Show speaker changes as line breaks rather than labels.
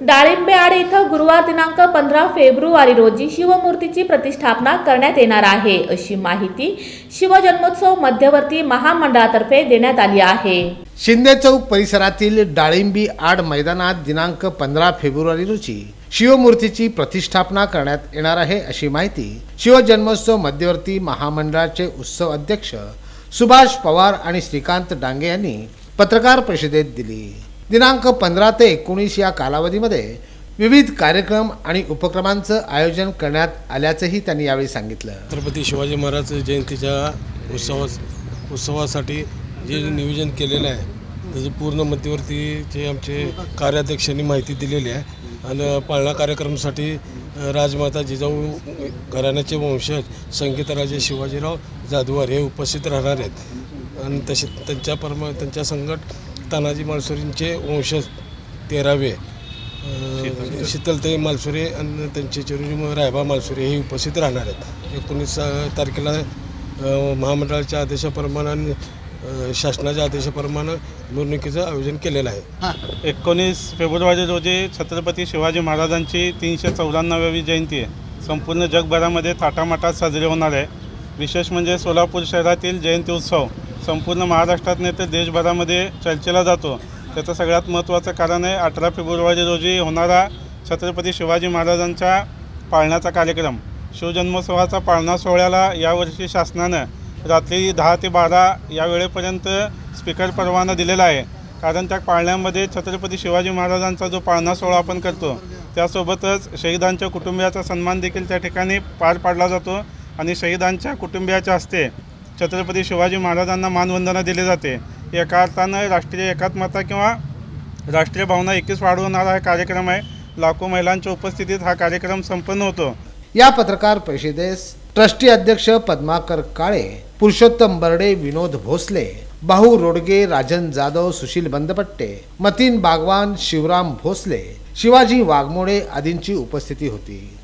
डाळिंबेआड इथं गुरुवार दिनांक पंधरा फेब्रुवारी रोजी शिवमूर्तीची प्रतिष्ठापना करण्यात येणार आहे. अशी माहिती शिवजन्मोत्सव मध्यवर्ती महामंडळातर्फे देण्यात आली आहे.
शिंदे चौक परिसरातील डाळिंबी आड मैदानात दिनांक पंधरा फेब्रुवारी रोजी शिवमूर्तीची प्रतिष्ठापना करण्यात येणार आहे अशी माहिती शिवजन्मोत्सव मध्यवर्ती महामंडळाचे उत्सव अध्यक्ष सुभाष पवार आणि श्रीकांत डांगे यांनी पत्रकार परिषदेत दिली. दिनांक पंधरा ते एकोणीस या कालावधीमध्ये विविध कार्यक्रम आणि उपक्रमांचं आयोजन करण्यात आल्याचंही त्यांनी यावेळी सांगितलं.
छत्रपती शिवाजी महाराज जयंतीच्या उत्सवा उत्सवासाठी जे नियोजन केलेलं आहे त्याचं पूर्ण मध्यवर्तीचे आमचे कार्याध्यक्षांनी माहिती दिलेली आहे. आणि पाळणा कार्यक्रमासाठी राजमाता जिजाऊ घराण्याचे वंशज संगीतराजे शिवाजीराव जाधवर हे उपस्थित राहणार आहेत. आणि तसे त्यांच्या परमा त्यांच्या संकट तानाजी मालसुरींचे वंशज तेरावे शीतलताई मालसुरे आणि त्यांचे चिरंजीव रायबा मालसुरे हे उपस्थित राहणार आहेत. एकोणीस तारखेला महामंडळाच्या आदेशाप्रमाणे शासनाच्या आदेशाप्रमाणे निवडणुकीचं आयोजन केलेलं आहे.
एकोणीस फेब्रुवारी रोजी छत्रपती शिवाजी महाराजांची तीनशे चौऱ्याण्णवावी जयंती आहे. संपूर्ण जगभरामध्ये थाटामाटात साजरी होणार आहे. विशेष म्हणजे सोलापूर शहरातील जयंती उत्सव. संपूर्ण महाराष्ट्रात नाही तर देशभरामध्ये चर्चेला जातो. त्याचं सगळ्यात महत्त्वाचं कारण आहे अठरा फेब्रुवारी रोजी होणारा छत्रपती शिवाजी महाराजांच्या पाळण्याचा कार्यक्रम. शिवजन्मोत्सवाचा पाळणा सोहळ्याला यावर्षी शासनानं रात्री दहा ते बारा या वेळेपर्यंत स्पीकर परवाना दिलेला आहे. कारण त्या पाळण्यामध्ये छत्रपती शिवाजी महाराजांचा जो पाळणा सोहळा आपण करतो त्यासोबतच शहीदांच्या कुटुंबियाचा सन्मान देखील त्या ठिकाणी पार पाडला जातो आणि शहीदांच्या कुटुंबियाच्या हस्ते छत्रपती शिवाजी महाराजांना मानवंदना दिली जाते. एका अर्थानं राष्ट्रीय एकात्मता किंवा राष्ट्रीय भावना एकच वाढवणारा हा कार्यक्रम आहे. लाखो महिलांच्या उपस्थितीत हा कार्यक्रम संपन्न होतो.
या पत्रकार परिषदेस ट्रस्टी अध्यक्ष पद्माकर काळे पुरुषोत्तम बर्डे विनोद भोसले भाऊ रोडगे राजन जाधव सुशील बंदपट्टे मतीन बागवान शिवराम भोसले शिवाजी वाघमोडे आदींची उपस्थिती होती.